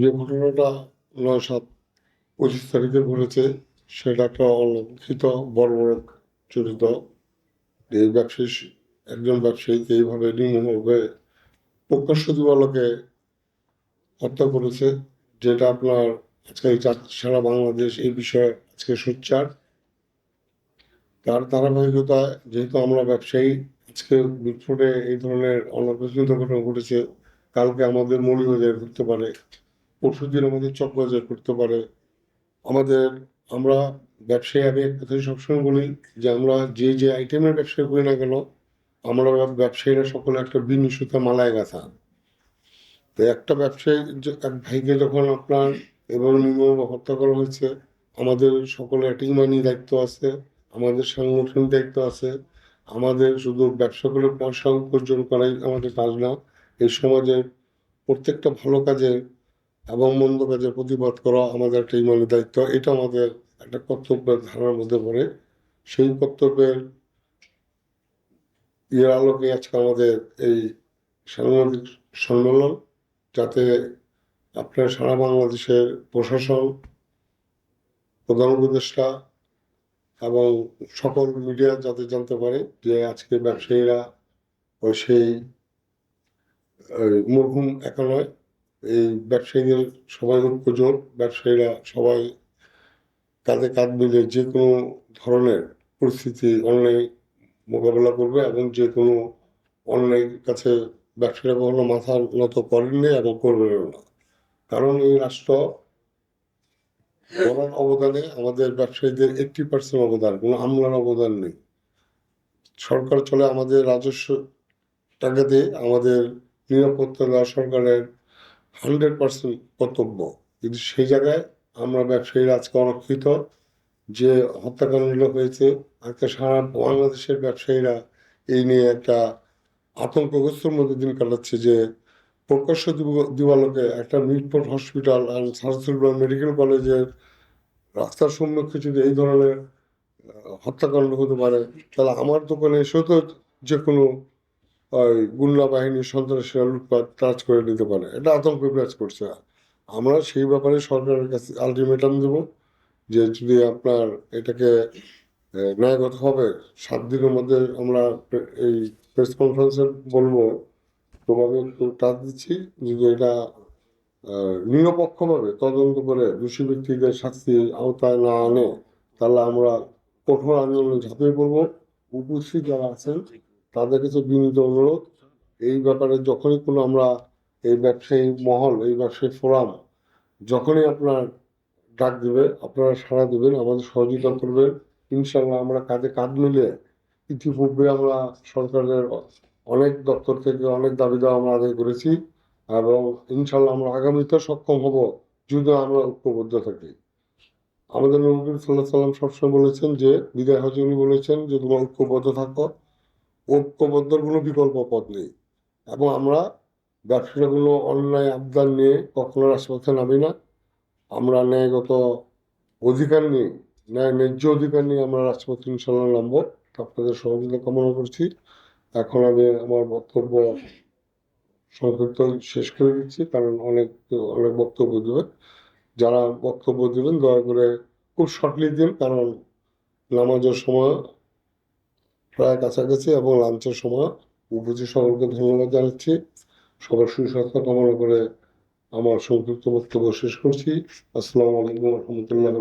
যে ঘটনাটা নয় সাত পঁচিশ তারিখে ঘটেছে, সেটা একটা অলক্ষিত বড় চরিত। এই ব্যবসায়ী, একজন ব্যবসায়ীকে এইভাবে নির্মমভাবে প্রকাশ্য দিবালোকে হত্যা করেছে, যেটা আপনার আজকে সারা বাংলাদেশ এই বিষয়ে আজকে সোচ্চার। তার ধারাবাহিকতায় যেহেতু আমরা ব্যবসায়ী, আজকে বিস্ফোটে এই ধরনের অনপ্রচলিত ঘটনা ঘটেছে, কালকে আমাদের মৌলবাজার করতে পারে। পরশু দিন আমাদের চকবাজার করতে পারে। আমাদের, আমরা ব্যবসায়ী এক কথাই সবসময় বলি যে, আমরা যে যে আইটেমের ব্যবসা করি না কেন, আমরা ব্যবসায়ীরা সকলে একটা বিনিশুতা মালায় গাথা। তো একটা ব্যবসায়ী এক ভাইকে যখন আপনার এবং নির্মমভাবে হত্যা করা হয়েছে, আমাদের সকলে একটা ইমানি দায়িত্ব আছে, আমাদের সাংগঠনিক দায়িত্ব আছে, আমাদের শুধু ব্যবসা করে পয়সা উপার্জন করাই আমাদের কাজ না, এই সমাজের প্রত্যেকটা ভালো কাজে এবং মন্দ কাজের প্রতিবাদ করা আমাদের একটা ইমানি দায়িত্ব, এটা আমাদের একটা কর্তব্যের ধারণার মধ্যে পড়ে। সেই কর্তব্যের এর আলোকে আজকে আমাদের এই সাংবাদিক সম্মেলন, যাতে আপনার সারা বাংলাদেশের প্রশাসন, প্রধান উপদেষ্টা এবং সকল মিডিয়া যাতে জানতে পারে যে আজকে ব্যবসায়ীরা ওই সেই মরহুম একা নয়। এই ব্যবসায়ীদের সবাই জোট ব্যবসায়ীরা সবাই কাঁধে কাঁধ মিলে যে কোনো ধরনের পরিস্থিতি অন্যায় মোকাবেলা করবে এবং যে কোনো অন্যায় কাছে ব্যবসায়ীরা কখনো মাথা নত করেননি এবং করবেনও না। কারণ এই রাষ্ট্র গড়ার অবদানে আমাদের ব্যবসায়ীদের এইটটি পার্সেন্ট অবদান, কোনো আমলার অবদান নেই। সরকার চলে আমাদের রাজস্ব টাকা দিয়ে আমাদের নিরাপত্তা দেওয়া সরকারের হান্ড্রেড পার্সেন্ট কর্তব্য। কিন্তু সেই জায়গায় আমরা ব্যবসায়ীরা আজকে অরক্ষিত যে হত্যাকাণ্ডগুলো হয়েছে, আজকে সারা বাংলাদেশের ব্যবসায়ীরা এই নিয়ে একটা আতঙ্কগ্রস্তর মধ্যে দিন কাটাচ্ছে যে প্রকাশ্য দিব- দিবালোকে একটা মিটপোর্ট হসপিটাল আর সার্সুলবাগ মেডিকেল কলেজের রাস্তার সম্মুখে যদি এই ধরনের হত্যাকাণ্ড হতে পারে, তাহলে আমার দোকানে এসেও তো যে কোনো ওই গুন্ডা বাহিনীর সন্ত্রাসীরা লুটপাট কাজ করে নিতে পারে। এটা আতঙ্ক বিরাজ করছে। আমরা সেই ব্যাপারে সরকারের কাছে আলটিমেটাম দেব যে যদি আপনার এটাকে ন্যায়গত হবে, সাত দিনের মধ্যে আমরা এই প্রেস কনফারেন্সে বলব তোমাকে একটু টাচ দিচ্ছি। যদি এটা নিরপেক্ষভাবে তদন্ত করে দোষী ব্যক্তিদের শাস্তি আওতায় না আনে, তাহলে আমরা কঠোর আন্দোলনে ঝাঁপিয়ে পড়ব। উপস্থিত যারা আছেন তাদের কাছে বিনীত অনুরোধ, এই ব্যাপারে যখনই কোনো আমরা এই ব্যবসায়ী মহল, এই ব্যবসায়ী ফোরাম যখনই আপনার ডাক দিবে, আপনারা সাড়া দেবেন, আমাদের সহযোগিতা করবেন। ইনশাল্লাহ আমরা কাঁধে কাঁধ মিলে ইতিপূর্বে আমরা সরকারের অনেক দপ্তর থেকে অনেক দাবি দেওয়া আমরা আদায় করেছি এবং ইনশাল্লাহ আমরা আগামীতে সক্ষম হব যদি আমরা ঐক্যবদ্ধ থাকি। আমাদের নবী সাল্লাহ সাল্লাম সবসময় বলেছেন যে, বিদায় হজে উনি বলেছেন যে, তোমরা ঐক্যবদ্ধ থাকো। ঐক্যবদ্ধর কোনো বিকল্প পথ নেই। এবং আমরা ব্যবসাটা কোনো অন্যায় আবদার নিয়ে কখনো রাজপথে নামি না। আমরা ন্যায়গত অধিকার নিয়ে, ন্যায় ন্যায্য অধিকার নিয়ে আমরা রাজপথে ইনশাল্লাহ নামবো। আপনাদের সহযোগিতা কামনা করছি। এখন আমি আমার বক্তব্য সংক্ষিপ্ত শেষ করে দিচ্ছি। কারণ অনেক অনেক বক্তব্য দেবে যারা বক্তব্য দেবেন, দয়া করে খুব শর্টলি দিন, কারণ নামাজের সময় প্রায় কাছাকাছি এবং লাঞ্চের সময় উপস্থিত সকলকে ধন্যবাদ জানাচ্ছি। সবার সুস্বাস্থ্য কামনা করে আমার সংক্ষিপ্ত বক্তব্য শেষ করছি। আসসালামু আলাইকুম রহমতুল্লাহ